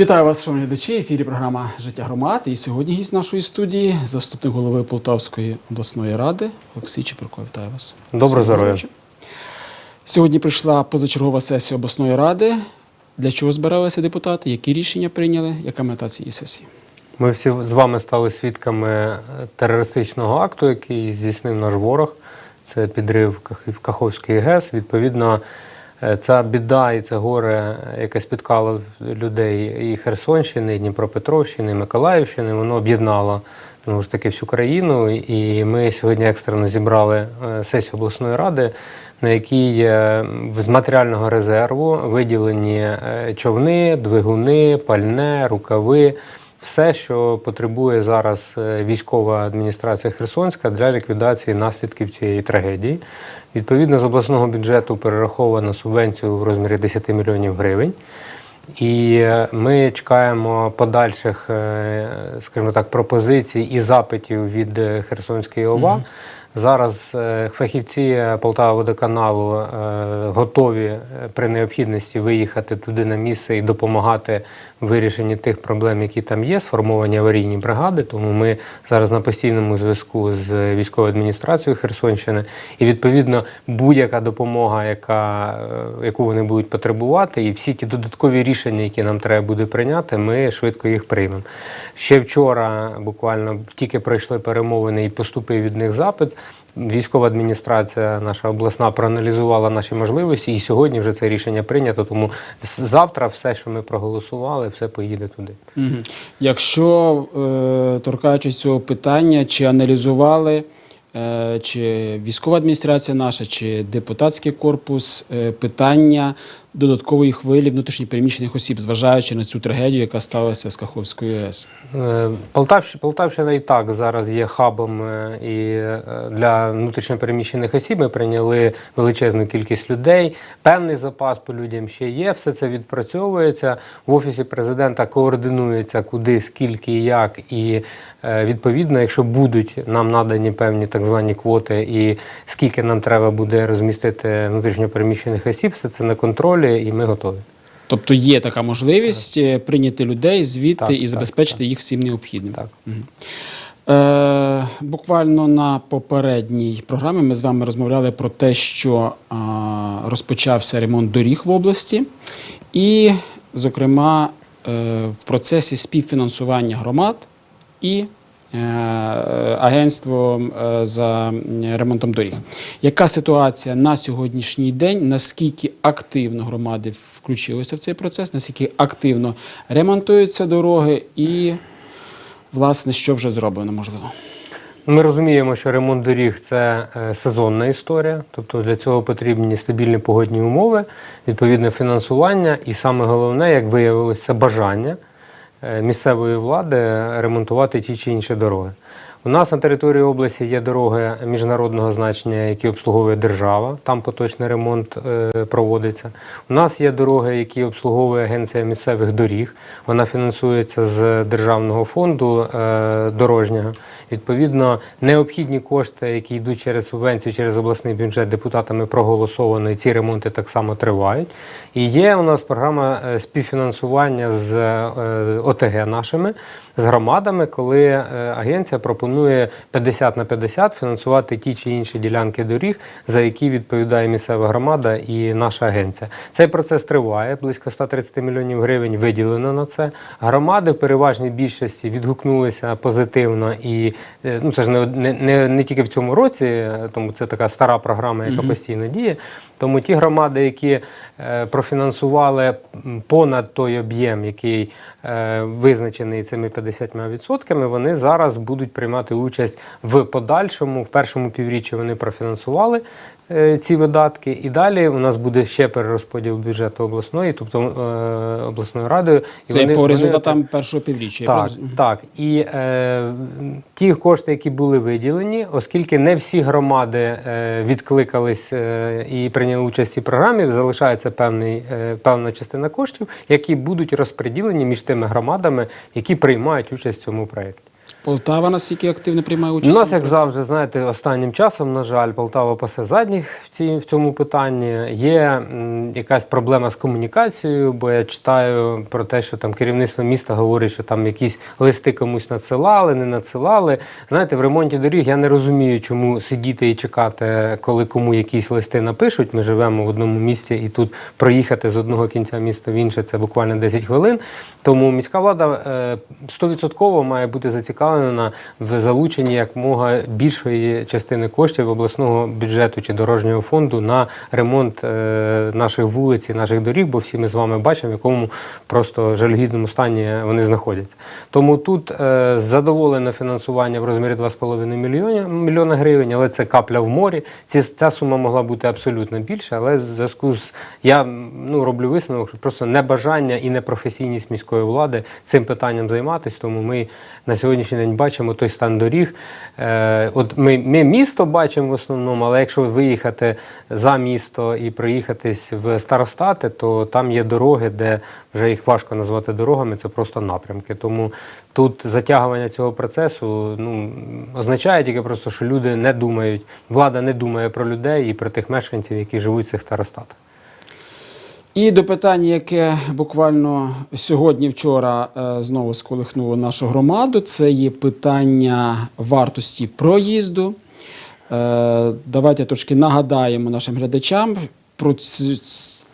Вітаю вас, шановні глядачі. Ефірі програма Життя громад. І сьогодні гість нашої студії, заступник голови Полтавської обласної ради Олексій Чепурко. Вітаю вас. Доброго здоров'я. Сьогодні прийшла позачергова сесія обласної ради. Для чого збиралися депутати? Які рішення прийняли? Яка мета цієї сесії? Ми всі з вами стали свідками терористичного акту, який здійснив наш ворог. Це підрив Ках- Каховської ГЕС. Відповідно, е, ця біда і це горе, яке спіткало людей і Херсонщини, і Дніпропетровщини, і Миколаївщини, воно об'єднало знову ж таки всю країну. І ми сьогодні екстрено зібрали е, сесію обласної ради, на якій е, з матеріального резерву виділені е, човни, двигуни, пальне, рукави. Все, що потребує зараз е, військова адміністрація Херсонська для ліквідації наслідків цієї трагедії. Відповідно, з обласного бюджету перераховано субвенцію в розмірі 10 мільйонів гривень. І е, ми чекаємо подальших, е, скажімо так, пропозицій і запитів від Херсонської ОВА. Зараз е, фахівці Полтава водоканалу е, готові е, при необхідності виїхати туди на місце і допомагати в вирішенні тих проблем, які там є, сформовані аварійні бригади. Тому ми зараз на постійному зв'язку з військовою адміністрацією Херсонщини. І відповідно будь-яка допомога, яка, е, яку вони будуть потребувати, і всі ті додаткові рішення, які нам треба буде прийняти, ми швидко їх приймемо. Ще вчора буквально тільки пройшли перемовини і поступив від них запит. Військова адміністрація, наша обласна, проаналізувала наші можливості, і сьогодні вже це рішення прийнято. Тому завтра все, що ми проголосували, все поїде туди. Якщо е, торкаючись цього питання, чи аналізували, е, чи військова адміністрація наша, чи депутатський корпус е, питання додаткової хвилі внутрішньопереміщених осіб, зважаючи на цю трагедію, яка сталася з Каховською АЕС? Е, Полтавщ- Полтавщина і так зараз є хабом е, і е, для внутрішньопереміщених осіб. Ми прийняли величезну кількість людей. Певний запас по людям ще є. Все це відпрацьовується. В офісі президента координується куди, скільки як. І відповідно, якщо будуть нам надані певні так звані квоти, і скільки нам треба буде розмістити внутрішньопереміщених осіб, все це на контролі, і ми готові. Тобто є така можливість е, прийняти людей звідти Так, і так, забезпечити їх всім необхідним. Так. Е, буквально на попередній програмі ми з вами розмовляли про те, що е, розпочався ремонт доріг в області, і, зокрема, е, в процесі співфінансування громад і агентством е, за ремонтом доріг. Яка ситуація на сьогоднішній день? Наскільки активно громади включилися в цей процес? Наскільки активно ремонтуються дороги і Власне, що вже зроблено, можливо. Ми розуміємо, що ремонт доріг це е, сезонна історія, тобто для цього потрібні стабільні погодні умови, відповідне фінансування, і саме головне, як виявилось, це бажання е, місцевої влади ремонтувати ті чи інші дороги. У нас на території області є дороги міжнародного значення, які обслуговує держава. Там поточний ремонт е, проводиться. У нас є дороги, які обслуговує агенція місцевих доріг. Вона фінансується з державного фонду е, дорожнього. Відповідно, необхідні кошти, які йдуть через субвенцію, через обласний бюджет депутатами проголосовано, ці ремонти так само тривають. І є у нас програма е, співфінансування з ОТГ нашими, з громадами, коли е, агенція пропонує 50 на 50 фінансувати ті чи інші ділянки доріг, за які відповідає місцева громада і наша агенція. Цей процес триває, близько 130 мільйонів гривень виділено на це. Громади в переважній більшості відгукнулися позитивно і е, ну це ж не, не, не, не тільки в цьому році, е, тому це така стара програма, яка постійно діє. Тому ті громади, які профінансували понад той об'єм, який визначений цими 50%, вони зараз будуть приймати участь в подальшому. В першому півріччі вони профінансували ці видатки, і далі у нас буде ще перерозподіл бюджету обласної, тобто е, обласною радою. І Це вони- по вони першого півріччя. так, правильно так. І е, ті кошти, які були виділені, оскільки не всі громади е, відкликались е, і прийняли участь в програмі, залишається певний, е, певна частина коштів, які будуть розподілені між тими громадами, які приймають участь в цьому проєкті. Полтава наскільки активно приймає У участь? нас, як завжди, знаєте, останнім часом, на жаль, Полтава пасе задніх в, цій, в цьому питанні. Є якась проблема з комунікацією, бо я читаю про те, що там керівництво міста говорить, що там якісь листи комусь надсилали, не надсилали. Знаєте, в ремонті доріг я не розумію, чому сидіти і чекати, коли кому якісь листи напишуть. Ми живемо в одному місті, і тут проїхати з одного кінця міста в інше це буквально 10 хвилин. Тому міська влада е, 100% має бути зацікавлена в залученні якомога більшої частини коштів обласного бюджету чи дорожнього фонду на ремонт е, наших вулиць і наших доріг, бо всі ми з вами бачимо, в якому просто жалюгідному стані вони знаходяться. Тому тут е, задоволене фінансування в розмірі 2,5 мільйона, мільйона гривень, але це капля в морі. Ці, ця сума могла бути абсолютно більша, але в зв'язку з я ну, роблю висновок, що просто небажання і непрофесійність міської влади цим питанням займатися. Тому ми на сьогоднішній день бачимо той стан доріг. Е, от ми, ми місто бачимо в основному, але якщо виїхати за місто і проїхатись в старостати, то там є дороги, де вже їх важко назвати дорогами, це просто напрямки. Тому тут затягування цього процесу ну, означає тільки просто, що люди не думають, влада не думає про людей і про тих мешканців, які живуть в цих старостатах. І до питання, яке буквально сьогодні-вчора е, знову сколихнуло нашу громаду, це є питання вартості проїзду. Е, Давайте трошки нагадаємо нашим глядачам про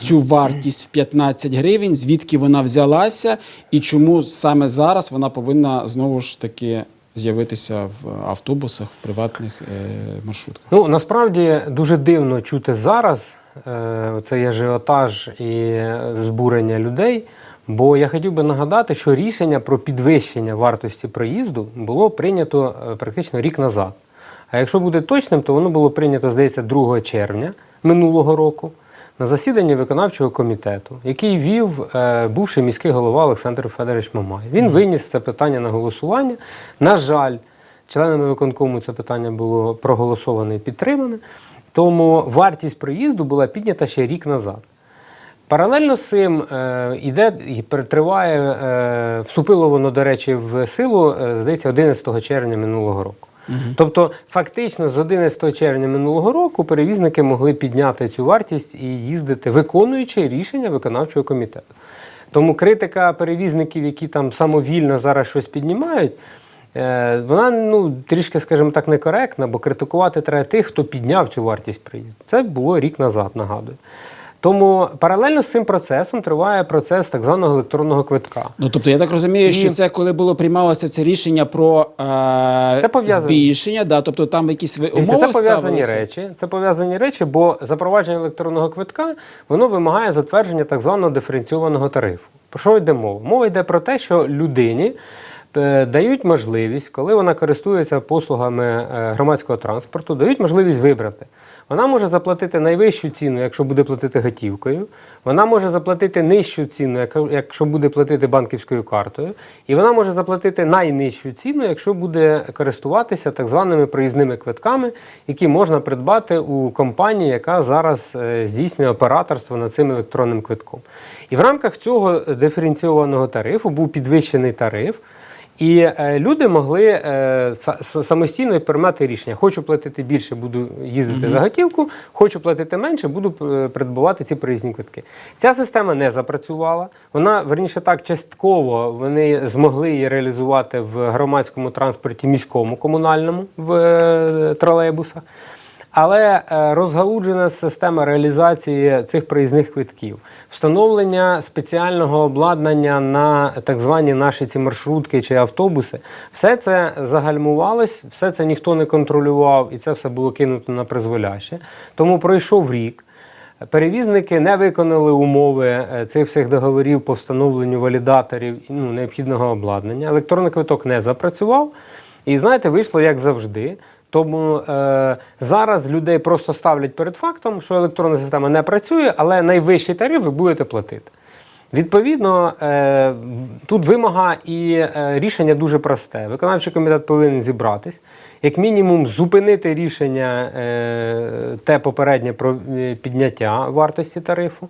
цю, вартість в 15 гривень, звідки вона взялася і чому саме зараз вона повинна знову ж таки з'явитися в автобусах, в приватних е, маршрутках. Ну насправді дуже дивно чути зараз цей ажіотаж і е, збурення людей. Бо я хотів би нагадати, що рішення про підвищення вартості проїзду було прийнято е, практично рік назад. А якщо буде точним, то воно було прийнято, здається, 2 червня минулого року на засіданні виконавчого комітету, який вів е, бувший міський голова Олександр Федорович Мамай. Він виніс це питання на голосування. На жаль, членами виконкому це питання було проголосоване і підтримане. Тому вартість проїзду була піднята ще рік назад. Паралельно з цим е, іде і триває, е, вступило воно, до речі, в силу, е, здається, 11 червня минулого року. Тобто, фактично, з 11 червня минулого року перевізники могли підняти цю вартість і їздити, виконуючи рішення виконавчого комітету. Тому критика перевізників, які там самовільно зараз щось піднімають, вона ну, трішки, скажімо так, некоректна, бо критикувати треба тих, хто підняв цю вартість приїзду. Це було рік назад, нагадую. Тому паралельно з цим процесом триває процес так званого електронного квитка. Ну тобто я так розумію, І- що це коли було приймалося це рішення про е, Це пов'язано. збільшення, да, тобто там якісь ви- умови це пов'язані речі. Це пов'язані речі, бо запровадження електронного квитка воно вимагає затвердження так званого диференційованого тарифу. Про що йде мова? Мова йде про те, що людині е, дають можливість, коли вона користується послугами е, громадського транспорту, дають можливість вибрати. Вона може заплатити найвищу ціну, якщо буде платити готівкою. Вона може заплатити нижчу ціну, якщо буде платити банківською картою. І вона може заплатити найнижчу ціну, якщо буде користуватися так званими проїзними квитками, які можна придбати у компанії, яка зараз е, здійснює операторство над цим електронним квитком. І в рамках цього диференційованого тарифу був підвищений тариф. І е, люди могли е, са- са- самостійно приймати рішення: хочу платити більше, буду їздити за готівку, хочу платити менше, буду е, придбувати ці проїзні квитки. Ця система не запрацювала. Вона верніше так частково вони змогли її реалізувати в громадському транспорті міському комунальному в тролейбусах. Але е, розгалуджена система реалізації цих проїзних квитків, встановлення спеціального обладнання на так звані наші ці маршрутки чи автобуси, все це загальмувалось, все це ніхто не контролював, і це все було кинуто на призволяще. Тому пройшов рік. Перевізники не виконали умови е, цих всіх договорів по встановленню валідаторів ну, необхідного обладнання. Електронний квиток не запрацював. І знаєте, вийшло як завжди. Тому е, зараз людей просто ставлять перед фактом, що електронна система не працює, але найвищий тариф ви будете платити. Відповідно, е, тут вимога і е, рішення дуже просте. Виконавчий комітет повинен зібратись, як мінімум, зупинити рішення е, те попереднє про е, підняття вартості тарифу.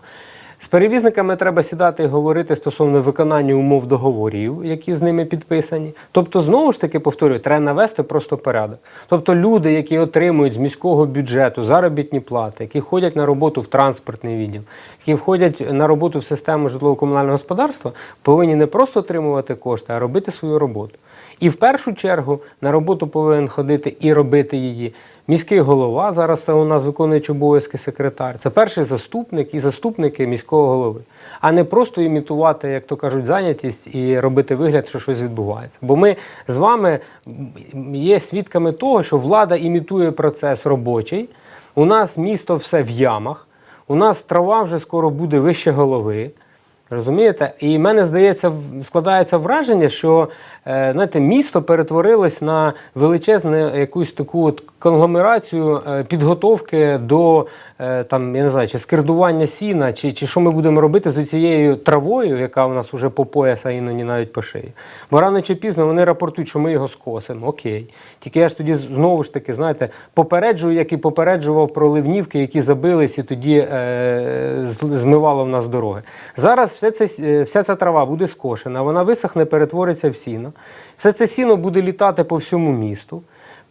З перевізниками треба сідати і говорити стосовно виконання умов договорів, які з ними підписані. Тобто, знову ж таки, повторюю, треба навести просто порядок. Тобто, люди, які отримують з міського бюджету заробітні плати, які ходять на роботу в транспортний відділ, які входять на роботу в систему житлово-комунального господарства, повинні не просто отримувати кошти, а робити свою роботу. І в першу чергу на роботу повинен ходити і робити її міський голова. Зараз це у нас виконуючий обов'язки секретар. Це перший заступник і заступники міського голови, а не просто імітувати, як то кажуть, зайнятість і робити вигляд, що щось відбувається. Бо ми з вами є свідками того, що влада імітує процес робочий. У нас місто все в ямах. У нас трава вже скоро буде вище голови. Розумієте? І мене здається, складається враження, що е, знаєте, місто перетворилось на величезну якусь таку от конгломерацію е, підготовки до е, там, я не знаю, чи скирдування сіна, чи, чи що ми будемо робити з цією травою, яка у нас вже по пояс, а іноді навіть по шиї. Бо рано чи пізно вони рапортують, що ми його скосимо. Окей. Тільки я ж тоді знову ж таки, знаєте, попереджую, як і попереджував про ливнівки, які забились і тоді е, змивало в нас дороги. Зараз все це, е, вся ця трава буде скошена, вона висохне, перетвориться в сіно. Все це сіно буде літати по всьому місту.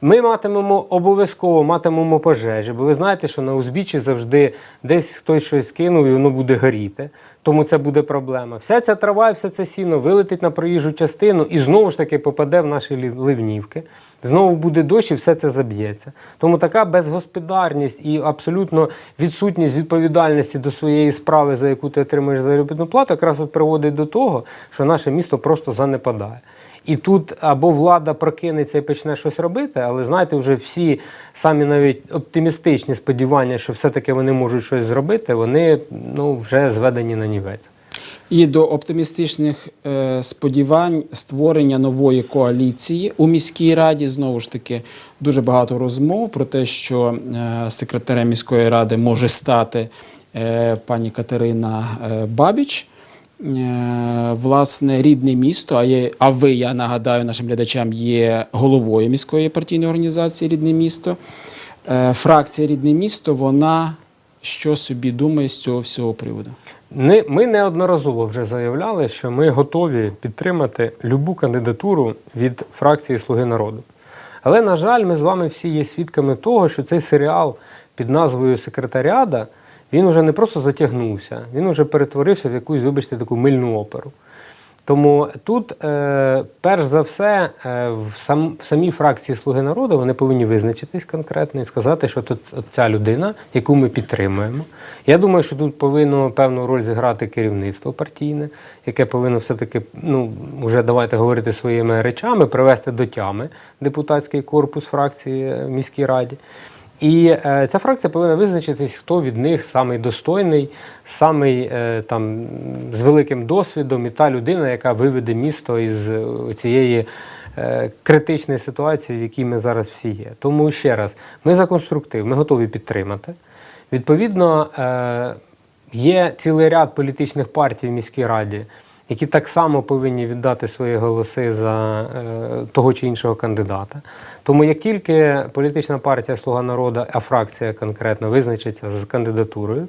Ми матимемо обов'язково матимемо пожежі, бо ви знаєте, що на узбіччі завжди десь хтось щось кинув і воно буде горіти. Тому це буде проблема. Вся ця трава і все це сіно вилетить на проїжджу частину і знову ж таки попаде в наші ливнівки. Знову буде дощ і все це заб'ється. Тому така безгосподарність і абсолютно відсутність відповідальності до своєї справи, за яку ти отримуєш заробітну плату, якраз от приводить до того, що наше місто просто занепадає. І тут або влада прокинеться і почне щось робити, але знаєте, вже всі самі навіть оптимістичні сподівання, що все-таки вони можуть щось зробити, вони ну, вже зведені на нівець. І до оптимістичних е, сподівань створення нової коаліції у міській раді знову ж таки дуже багато розмов про те, що е, секретарем міської ради може стати е, пані Катерина е, Бабіч. Е, власне, рідне місто, а, є, а ви, я нагадаю нашим глядачам, є головою міської партійної організації Рідне місто. Е, фракція Рідне місто, вона що собі думає з цього всього приводу? Ми неодноразово вже заявляли, що ми готові підтримати любу кандидатуру від фракції Слуги народу. Але, на жаль, ми з вами всі є свідками того, що цей серіал під назвою Секретаріада він вже не просто затягнувся, він вже перетворився в якусь, вибачте, таку мильну оперу. Тому тут, е, перш за все, е, в, сам, в самій фракції Слуги народу вони повинні визначитись конкретно і сказати, що тут ця людина, яку ми підтримуємо. Я думаю, що тут повинно певну роль зіграти керівництво партійне, яке повинно все-таки, ну, вже давайте говорити своїми речами, привести до тями депутатський корпус фракції е, в міській раді. І е, ця фракція повинна визначитись, хто від них самий достойний, самий е, там з великим досвідом і та людина, яка виведе місто із е, цієї критичної ситуації, в якій ми зараз всі є. Тому ще раз, ми за конструктив, ми готові підтримати. Відповідно, є цілий ряд політичних партій в міській раді, які так само повинні віддати свої голоси за е, того чи іншого кандидата. Тому як тільки політична партія Слуга народу, а фракція конкретно визначиться з кандидатурою,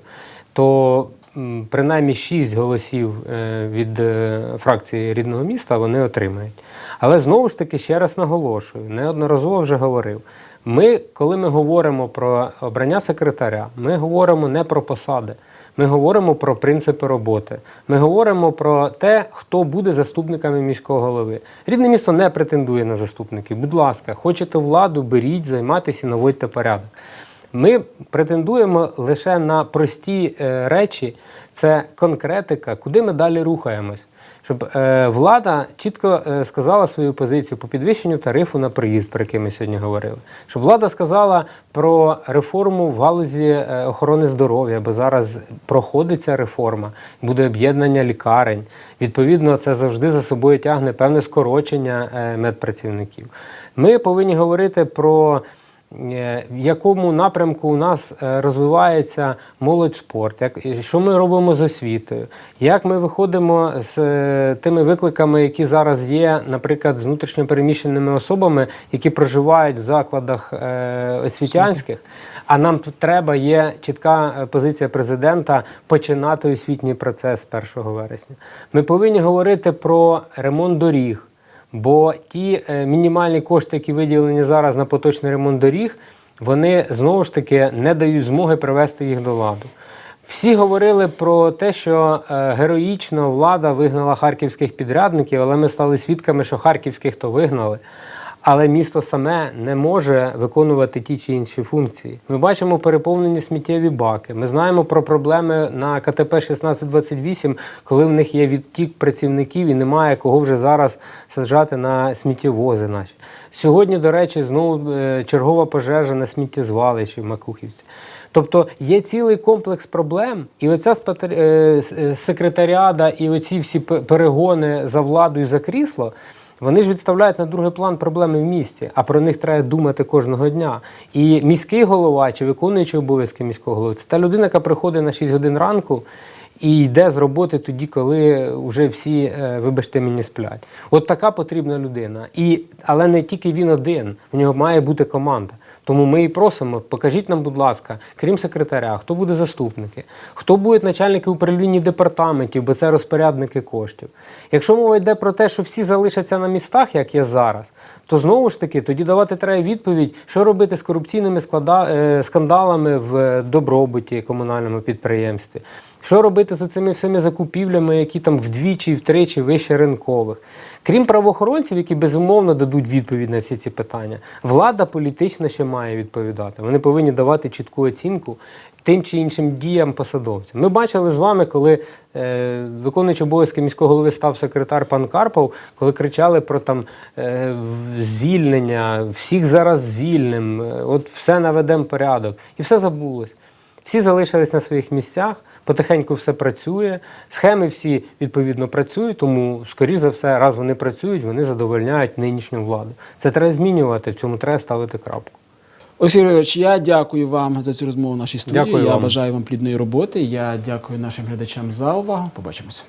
то принаймні 6 голосів е, від е, фракції рідного міста вони отримають. Але знову ж таки ще раз наголошую, неодноразово вже говорив. Ми, коли ми говоримо про обрання секретаря, ми говоримо не про посади. Ми говоримо про принципи роботи. Ми говоримо про те, хто буде заступниками міського голови. Рідне місто не претендує на заступників. Будь ласка, хочете владу, беріть, займайтеся, наводьте порядок. Ми претендуємо лише на прості е, речі, це конкретика, куди ми далі рухаємось. Щоб е, влада чітко е, сказала свою позицію по підвищенню тарифу на приїзд, про який ми сьогодні говорили. Щоб влада сказала про реформу в галузі е, охорони здоров'я, бо зараз проходить ця реформа, буде об'єднання лікарень. Відповідно, це завжди за собою тягне певне скорочення медпрацівників. Ми повинні говорити про в якому напрямку у нас е, розвивається молодь спорт, як, що ми робимо з освітою, як ми виходимо з е, тими викликами, які зараз є, наприклад, з внутрішньопереміщеними особами, які проживають в закладах е, освітянських. А нам тут треба є чітка е, позиція президента починати освітній процес з 1 вересня. Ми повинні говорити про ремонт доріг. Бо ті е, мінімальні кошти, які виділені зараз на поточний ремонт доріг, вони знову ж таки не дають змоги привести їх до ладу. Всі говорили про те, що е, героїчно влада вигнала харківських підрядників, але ми стали свідками, що харківських то вигнали. Але місто саме не може виконувати ті чи інші функції. Ми бачимо переповнені сміттєві баки. Ми знаємо про проблеми на КТП 1628, коли в них є відтік працівників і немає кого вже зараз саджати на сміттєвози наші. Сьогодні, до речі, знову е, чергова пожежа на сміттєзвалищі в Макухівці. Тобто є цілий комплекс проблем, і оця е, е, секретаріада, і оці всі пе- перегони за владу і за крісло. Вони ж відставляють на другий план проблеми в місті, а про них треба думати кожного дня. І міський голова чи виконуючий обов'язки міського голови це та людина, яка приходить на 6 годин ранку і йде з роботи тоді, коли вже всі, е, вибачте, мені сплять. От така потрібна людина. І, але не тільки він один, в нього має бути команда. Тому ми і просимо, покажіть нам, будь ласка, крім секретаря, хто буде заступники, хто будуть начальники управління департаментів, бо це розпорядники коштів. Якщо мова йде про те, що всі залишаться на містах, як є зараз, то знову ж таки тоді давати треба відповідь, що робити з корупційними склада... е, скандалами в добробуті комунальному підприємстві. Що робити з цими всіми закупівлями, які там вдвічі і втричі вище ринкових? Крім правоохоронців, які безумовно дадуть відповідь на всі ці питання, влада політична ще має відповідати. Вони повинні давати чітку оцінку тим чи іншим діям посадовців. Ми бачили з вами, коли е, виконуючий обов'язки міського голови став секретар пан Карпов, коли кричали про там е, звільнення, всіх зараз звільним, е, от все наведемо порядок, і все забулось. Всі залишились на своїх місцях, потихеньку все працює, схеми всі відповідно працюють, тому, скоріш за все, раз вони працюють, вони задовольняють нинішню владу. Це треба змінювати, в цьому треба ставити крапку. Олексій Григорович, я дякую вам за цю розмову в нашій студії. Дякую я вам. бажаю вам плідної роботи. Я дякую нашим глядачам за увагу. Побачимося.